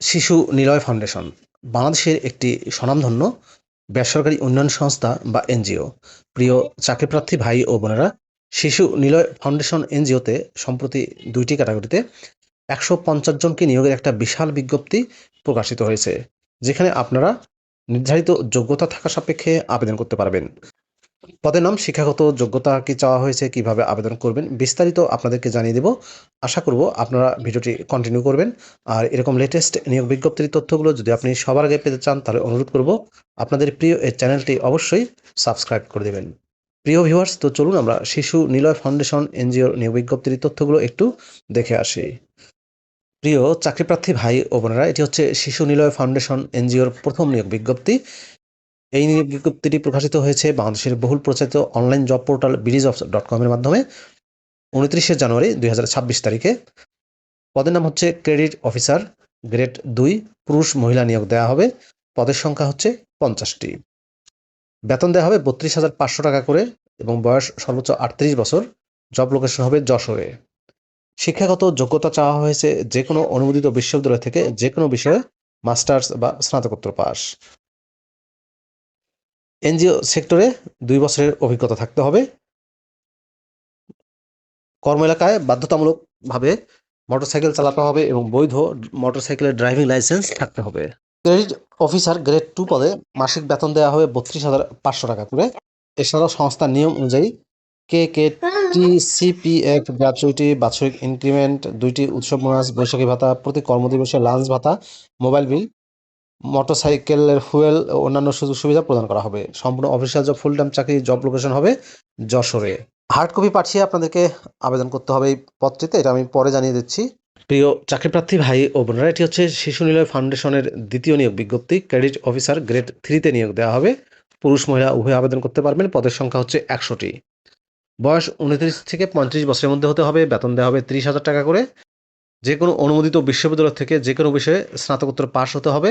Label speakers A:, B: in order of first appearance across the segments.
A: শিশু নিলয় ফাউন্ডেশন, বাংলাদেশের একটি স্বনামধন্য বেসরকারি উন্নয়ন সংস্থা বা এনজিও। প্রিয় চাকরিপ্রার্থী ভাই ও বোনেরা, শিশু নিলয় ফাউন্ডেশন এনজিওতে সম্প্রতি দুইটি ক্যাটাগরিতে একশো পঞ্চাশ জনকে নিয়োগের একটা বিশাল বিজ্ঞপ্তি প্রকাশিত হয়েছে, যেখানে আপনারা নির্ধারিত যোগ্যতা থাকা সাপেক্ষে আবেদন করতে পারবেন। পদের নাম, শিক্ষাগত যোগ্যতা কি চাওয়া হয়েছে, কীভাবে আবেদন করবেন, বিস্তারিত আপনাদেরকে জানিয়ে দেব। আশা করব আপনারা ভিডিওটি কন্টিনিউ করবেন। আর এরকম লেটেস্ট নিয়োগ বিজ্ঞপ্তির তথ্যগুলো যদি আপনি সবার আগে পেতে চান, তাহলে অনুরোধ করব আপনাদের প্রিয় এই চ্যানেলটি অবশ্যই সাবস্ক্রাইব করে দেবেন। প্রিয় ভিউয়ার্স তো চলুন আমরা শিশু নিলয় ফাউন্ডেশন এনজিওর নিয়োগ বিজ্ঞপ্তির তথ্যগুলো একটু দেখে আসি। প্রিয় চাকরিপ্রার্থী ভাই ও বোনেরা, এটি হচ্ছে শিশু নিলয় ফাউন্ডেশন এনজিওর প্রথম নিয়োগ বিজ্ঞপ্তি। এই বিজ্ঞপ্তিটি প্রকাশিত হয়েছে বাংলাদেশের বহুল প্রচারিত অনলাইন জব পোর্টাল বিডিজ অফ ডট কমের মাধ্যমে। উনত্রিশে জানুয়ারি দুই হাজার ছাব্বিশ তারিখে। পদের নাম হচ্ছে ক্রেডিট অফিসার, গ্রেড দুই, পুরুষ মহিলা নিয়োগ দেওয়া হবে। পদের সংখ্যা হচ্ছে পঞ্চাশটি। বেতন দেওয়া হবে বত্রিশ হাজার পাঁচশো টাকা করে এবং বয়স সর্বোচ্চ আটত্রিশ বছর। জব লোকেশন হবে যশোরে। শিক্ষাগত যোগ্যতা চাওয়া হয়েছে যে কোনো অনুমোদিত বিশ্ববিদ্যালয় থেকে যে কোনো বিষয়ে মাস্টার্স বা স্নাতকোত্তর পাস। এনজিও সেক্টরে দুই বছরের অভিজ্ঞতা থাকতে হবে। কর্ম এলাকায় বাধ্যতামূলকভাবে মোটরসাইকেল চালাতে হবে এবং বৈধ মোটরসাইকেলের ড্রাইভিং লাইসেন্স থাকতে হবে। ক্রেডিট অফিসার গ্রেড টু পদে মাসিক বেতন দেওয়া হবে বত্রিশ হাজার পাঁচশো টাকা করে। এছাড়াও সংস্থার নিয়ম অনুযায়ী K K T CPF gratuity বাৎসরিক ইনক্রিমেন্ট, দুইটি উৎসব বোনাস, বৈশাখী ভাতা, প্রতি কর্মদিবসে লাঞ্চ ভাতা, মোবাইল বিল মোটরসাইকেলের ফুয়েল অন্যান্য সুযোগ সুবিধা প্রদান করা হবে। সম্পূর্ণ অফিসিয়াল জব ফুল টাইম চাকরি জব লোকেশন হবে যশোরে। হার্ড কপি পাঠিয়ে আপনাদেরকে আবেদন করতে হবে এই পত্রিতে এটা আমি পরে জানিয়ে দিচ্ছি। প্রিয় চাকরিপ্রার্থী ভাই ও বোনেরা, এটি হচ্ছে শিশু নিলয় ফাউন্ডেশনের দ্বিতীয় নিয়োগ বিজ্ঞপ্তি। ক্রেডিট অফিসার গ্রেড থ্রিতে নিয়োগ দেওয়া হবে। পুরুষ মহিলা উভয় আবেদন করতে পারবেন। পদের সংখ্যা হচ্ছে একশোটি। বয়স উনত্রিশ থেকে পঁয়ত্রিশ বছরের মধ্যে হতে হবে। বেতন দেওয়া হবে ত্রিশ হাজার টাকা করে। যে কোনো অনুমোদিত বিশ্ববিদ্যালয় থেকে যে কোনো বিষয়ে স্নাতকোত্তর পাশ হতে হবে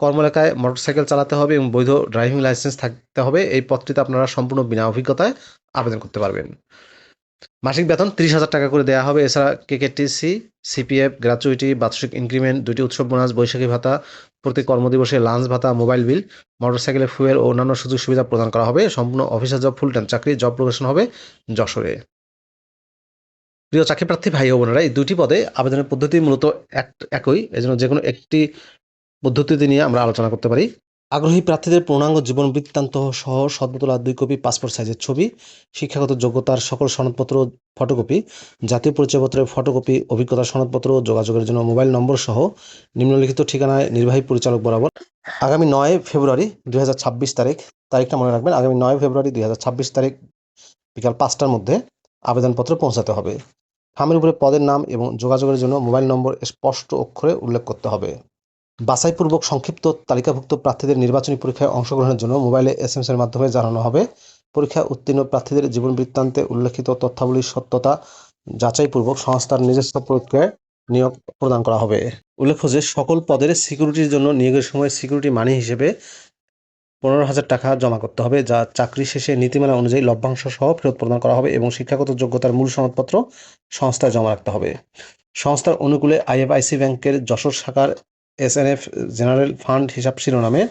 A: কর্ম এলাকায় মোটরসাইকেল চালাতে হবে এবং বৈধ ড্রাইভিং লাইসেন্স থাকতে হবে, এই পদটিতে আপনারা সম্পূর্ণ বিনা অভিজ্ঞতায় আবেদন করতে পারবেন। মাসিক বেতন তিরিশ হাজার টাকা করে দেওয়া হবে। এছাড়া কেকেটিসি সিপিএফ গ্র্যাচুইটি বার্ষিক ইনক্রিমেন্ট দুটি উৎসব বোনাস বৈশাখী ভাতা, প্রতি কর্মদিবসে লাঞ্চ ভাতা মোবাইল বিল মোটরসাইকেলের ফুয়েল ও অন্যান্য সুযোগ সুবিধা প্রদান করা হবে। সম্পূর্ণ অফিসার জব ফুল টাইম চাকরি জব লোকেশন হবে যশোরে। প্রিয় চাকরি প্রার্থী ভাই ও বোনেরা, এই দুটি পদে আবেদনের পদ্ধতি মূলত এক, একই। এজন্য যে কোনো একটি পদ্ধতিতে নিয়ে আমরা আলোচনা করতে পারি। আগ্রহী প্রার্থীদের পূর্ণাঙ্গ জীবন বৃত্তান্ত সহ সদ্যতলা দুই কপি পাসপোর্ট সাইজের ছবি, শিক্ষাগত যোগ্যতার সকল সনদপত্র ফটোকপি, জাতীয় পরিচয়পত্রের ফটোকপি অভিজ্ঞতার সনদপত্র যোগাযোগের জন্য মোবাইল নম্বর সহ নিম্নলিখিত ঠিকানায় নির্বাহী পরিচালক বরাবর। আগামী নয় ফেব্রুয়ারি দুই হাজার ছাব্বিশ তারিখ, তারিখটা মনে রাখবেন, আগামী নয় ফেব্রুয়ারি দুই হাজার ছাব্বিশ তারিখ বিকাল পাঁচটার মধ্যে আবেদনপত্র পৌঁছাতে হবে। ফার্মের উপরে পদের নাম এবং যোগাযোগের জন্য মোবাইল নম্বর স্পষ্ট অক্ষরে উল্লেখ করতে হবে। বাছাইপূর্বক সংক্ষিপ্ত তালিকাভুক্ত প্রার্থীদের নির্বাচনী পরীক্ষায় অংশগ্রহণের জন্য মোবাইলে এস এম এর মাধ্যমে জানানো হবে। পরীক্ষা উত্তীর্ণ প্রার্থীদের জীবন বৃত্তান্তে উল্লেখিত তথ্যাবলীর সত্যতা যাচাইপূর্বক সংস্থার নিজস্ব প্রক্রিয়ায় নিয়োগ প্রদান করা হবে। উল্লেখ্য যে সকল পদের সিকিউরিটির জন্য নিয়োগের সময় সিকিউরিটি মানি হিসেবে পনেরো হাজার টাকা জমা করতে হবে, যা চাকরি শেষে নীতিমালা অনুযায়ী লভ্যাংশ সহ ফেরত প্রদান করা হবে এবং শিক্ষাগত যোগ্যতার মূল সনদপত্র সংস্থায় জমা রাখতে হবে। সংস্থার অনুকূলে আইএফআইসি ব্যাংকের যশোর শাখার এসএনএফ জেনারেল ফান্ড হিসাব শিরোনামে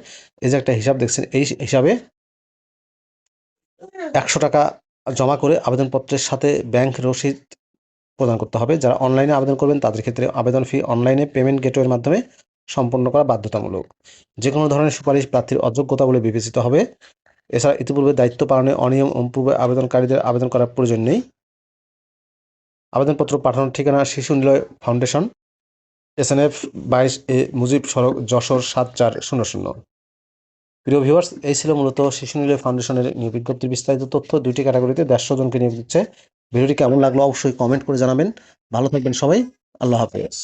A: এই যে একটা হিসাব দেখছেন, এই হিসাবে একশো টাকা জমা করে আবেদনপত্রের সাথে ব্যাংক রসিদ প্রদান করতে হবে। যারা অনলাইনে আবেদন করবেন, তাদের ক্ষেত্রে আবেদন ফি অনলাইনে পেমেন্ট গেটওয়ের মাধ্যমে সম্পন্ন করা বাধ্যতামূলক। যে কোনো ধরনের সুপারিশ প্রার্থীর অযোগ্যতা বলে বিবেচিত হবে। এছাড়া ইতিপূর্বে দায়িত্ব পালনে অনিয়ম পূর্বে আবেদনকারীদের আবেদন করার প্রয়োজন নেই। আবেদনপত্র পাঠানোর ঠিকানা Shishu Niloy foundation S N F বাইশ এ মুজিব সড়ক, যশোর সাত চার শূন্য শূন্য। প্রিয় ভিউয়ার্স, এই ছিল মূলত শিশু নিলয় ফাউন্ডেশনের নিয়োগ বিজ্ঞপ্তির বিস্তারিত তথ্য। দুইটি ক্যাটাগরিতে দেড়শো জনকে নিয়োগ দিচ্ছে। ভিডিওটি কেমন লাগল অবশ্যই কমেন্ট করে জানাবেন। ভালো থাকবেন সবাই। আল্লাহ হাফেজ।